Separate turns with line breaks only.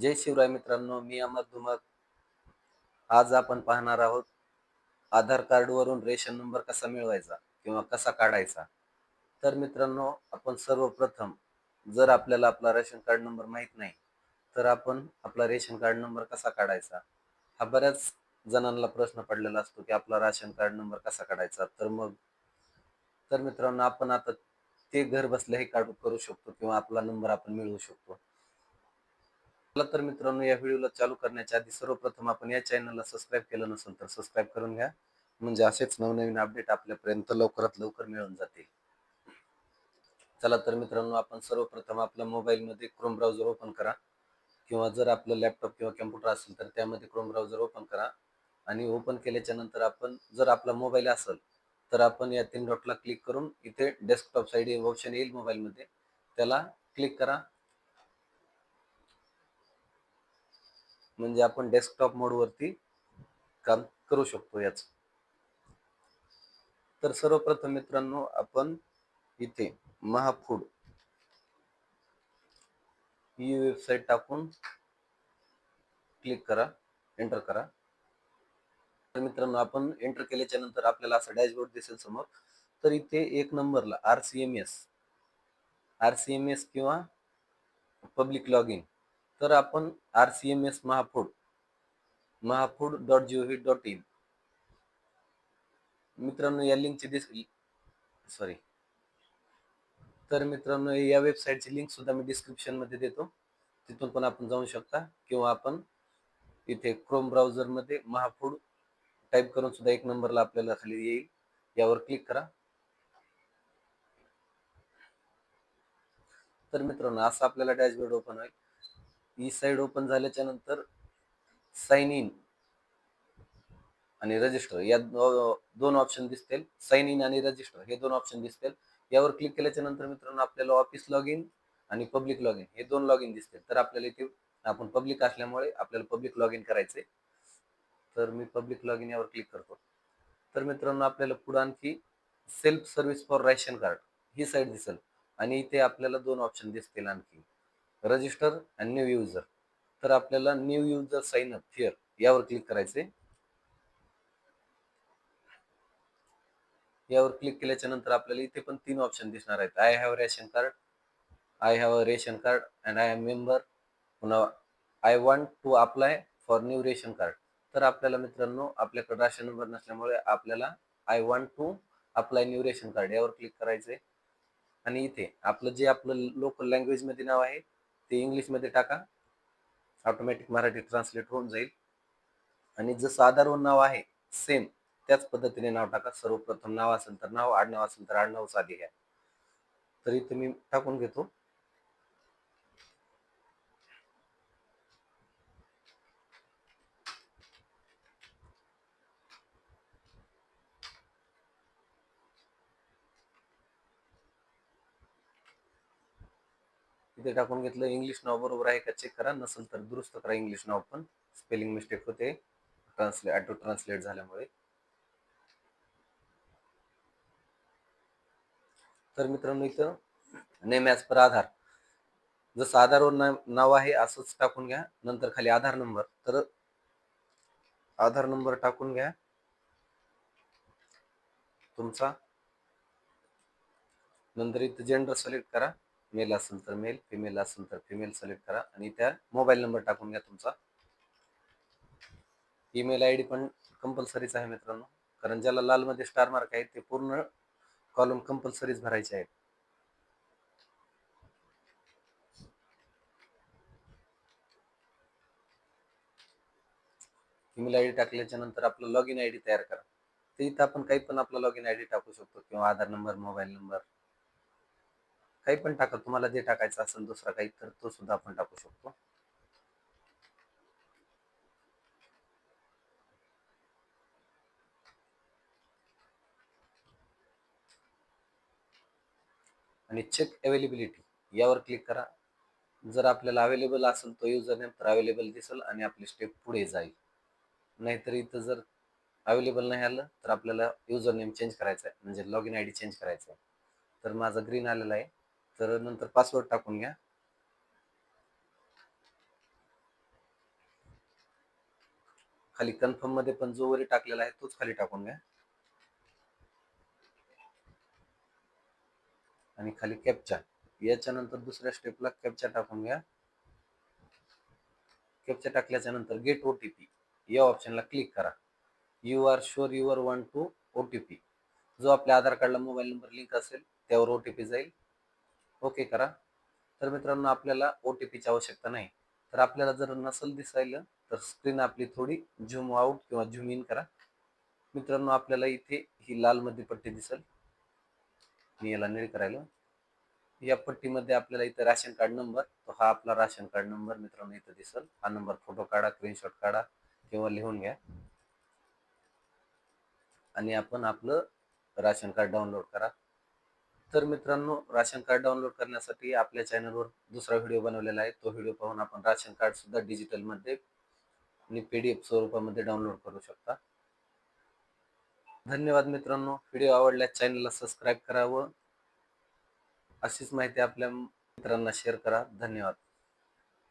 जय शिवराय मित्रांनो मी अमर धुमक आज आपण पाहणार आहोत आधार कार्डवरून रेशन नंबर कसा मिळवायचा किंवा कसा काढायचा? तर मित्रांनो आपण सर्वप्रथम जर आपल्याला आपला रेशन कार्ड नंबर माहीत नाही तर आपण आपला रेशन कार्ड नंबर कसा काढायचा? हा बऱ्याच जणांना प्रश्न पडलेला असतो की आपला राशन कार्ड नंबर कसा काढायचा? तर मग तर मित्रांनो आपण आता ते घर बसल्याही काढू करू शकतो किंवा आपला नंबर आपण मिळवू शकतो. चला तर मित्रांनो या व्हिडिओला चालू करण्याच्या आधी सर्वप्रथम आपण या चॅनलला सबस्क्राईब केलं नसेल तर सबस्क्राईब करून घ्या. म्हणजे असेच नवनवीन अपडेट आपल्यापर्यंत लवकरात लवकर मिळून जातील. चला तर मित्रांनो आपण सर्वप्रथम आपल्या मोबाईलमध्ये क्रोम ब्राउझर ओपन करा. किंवा जर आपलं लॅपटॉप किंवा कम्प्युटर असेल तर त्यामध्ये क्रोम ब्राउझर ओपन करा. आणि ओपन केल्याच्यानंतर आपण जर आपला मोबाईल असेल तर आपण या तीन डॉटला क्लिक करून इथे डेस्कटॉप साईड ऑप्शन येईल मोबाईलमध्ये त्याला क्लिक करा. म्हणजे आपण डेस्कटॉप मोडवरती काम करू शकतो याच. तर सर्वप्रथम मित्रांनो आपण इथे महाफूड ही वेबसाईट टाकून क्लिक करा एंटर करा. तर मित्रांनो आपण एंटर केल्याच्यानंतर आपल्याला असं डॅशबोर्ड दिसेल समोर. तर इथे एक नंबरला R C M S R C M S किंवा पब्लिक लॉग इन तर आपण R C M S Mahafood Mahafood dot G O V dot in मित्रांनो या लिंकची दिस सॉरी तर मित्रांनो या वेबसाईटची लिंक सुद्धा मी डिस्क्रिप्शनमध्ये देतो. तिथून पण आपण जाऊ शकता. किंवा आपण इथे क्रोम ब्राउझरमध्ये महाफूड टाईप करून सुद्धा एक नंबरला आपल्याला खाली येईल. यावर क्लिक करा. तर मित्रांनो असं आपल्याला डॅशबोर्ड ओपन होईल. ही साईड ओपन झाल्याच्यानंतर साइन इन आणि रजिस्टर या दोन ऑप्शन दिसतील. साइन इन आणि रजिस्टर हे दोन ऑप्शन दिसतील. यावर क्लिक केल्याच्यानंतर मित्रांनो आपल्याला ऑफिस लॉग इन आणि पब्लिक लॉग इन हे दोन लॉग इन दिसतील. तर आपल्याला इथे आपण पब्लिक असल्यामुळे आपल्याला पब्लिक लॉग इन करायचंय. तर मी पब्लिक लॉग इन यावर क्लिक करतो. तर मित्रांनो आपल्याला पुढे आणखी self service for ration card he site दिसेल. आणि इथे आपल्याला दोन ऑप्शन दिसतील आणखी. रजिस्टर अँड न्यू युजर तर आपल्याला new user sign up here यावर क्लिक करायचे यावर क्लिक केल्याच्यानंतर आपल्याला इथे पण तीन ऑप्शन दिसणार आहेत. I have ration card I have a ration card and I am member पुन्हा I want to apply for new ration card तर आपल्याला मित्रांनो आपल्याकडे राशन नंबर नसल्यामुळे आपल्याला I want to apply new ration card यावर क्लिक करायचे आणि इथे आपलं जे आपलं लोकल लँग्वेजमध्ये नाव आहे ते इंग्लिशमध्ये टाका. ऑटोमॅटिक मराठी ट्रान्सलेट होऊन जाईल. आणि जसं आधारवर नाव आहे सेम त्याच पद्धतीने नाव टाका. सर्वप्रथम नाव असेल तर नाव आडनाव असेल तर आडनाव साधी घ्या. तरी तुम्ही टाकून घेतो. इथे टाकून घेतलं. इंग्लिश नाव बरोबर आहे का चेक करा. नसेल तर दुरुस्त करा इंग्लिश नाव पण. स्पेलिंग मिस्टेक होते. ट्रान्सलेट ऑटो ट्रान्सलेट झाल्यामुळे. तर मित्रांनो इथं नेम ॲज पर आधार. जसं आधारवर नाव आहे असंच टाकून घ्या. नंतर खाली आधार नंबर तर आधार नंबर टाकून घ्या. तुमचा. नंतर इथं जेंडर सिलेक्ट करा. मेल असेल तर मेल फिमेल असेल तर फिमेल सिलेक्ट करा. आणि त्या मोबाईल नंबर टाकून घ्या तुमचा. ईमेल आय डी पण कंपल्सरीच आहे मित्रांनो. कारण ज्याला लालमध्ये स्टार मार्क आहे ते पूर्ण कॉलम कंपल्सरीच भरायचे आहेत. ईमेल आय डी टाकल्याच्या नंतर आपलं लॉग इन आय डी तयार करा. ते इथं आपण काही पण आपला लॉग इन आय डी टाकू शकतो किंवा आधार नंबर मोबाईल नंबर काही पण टाका. तुम्हाला जे टाकायचं असेल दुसरा काही तर तो सुद्धा आपण टाकू शकतो. आणि चेक अवेलेबिलिटी यावर क्लिक करा. जर आपल्याला अवेलेबल असेल तो युजर नेम तर अवेलेबल दिसेल आणि आपली स्टेप पुढे जाईल. नाहीतर इथं जर अवेलेबल नाही आलं तर आपल्याला युजर नेम चेंज करायचा आहे म्हणजे log in I D change करायचा आहे तर माझा ग्रीन आलेला आहे. तर नंतर पासवर्ड टाकून घ्या. खाली कन्फर्ममध्ये पण जो वरी टाकलेला आहे तोच खाली टाकून घ्या. आणि खाली कॅपचा याच्या नंतर दुसऱ्या स्टेपला कॅपचा टाकून घ्या. कॅपचा टाकल्याच्या नंतर गेट ओटीपी या ऑप्शनला क्लिक करा. You are sure your one two OTP जो आपल्या आधार कार्डला मोबाईल नंबर लिंक असेल त्यावर ओटीपी जाईल. ओके करा. तर मित्रांनो आपल्याला ओटीपीची आवश्यकता नाही. तर आपल्याला जर नसल दिसायला तर स्क्रीन आपली थोडी झूम आउट किंवा झूम इन करा. मित्रांनो आपल्याला इथे ही लाल मध्ये पट्टी दिसेल. मी याला निळ करायला. या पट्टीमध्ये आपल्याला इथे राशन कार्ड नंबर तो हा आपला राशन कार्ड नंबर मित्रांनो इथं दिसेल. हा नंबर फोटो काढा स्क्रीनशॉट काढा किंवा लिहून घ्या. आणि आपण आपलं राशन कार्ड डाउनलोड करा. तर मित्रांनो राशन कार्ड डाउनलोड करण्यासाठी आपल्या चॅनलवर दुसरा व्हिडिओ बनवलेला आहे. तो व्हिडिओ पाहून आपण राशन कार्ड सुद्धा डिजिटलमध्ये आणि पी डी एफ स्वरूपामध्ये डाउनलोड करू शकता. धन्यवाद मित्रांनो. व्हिडिओ आवडल्यास चॅनलला सबस्क्राईब करावं. अशीच माहिती आपल्या मित्रांना शेअर करा. धन्यवाद.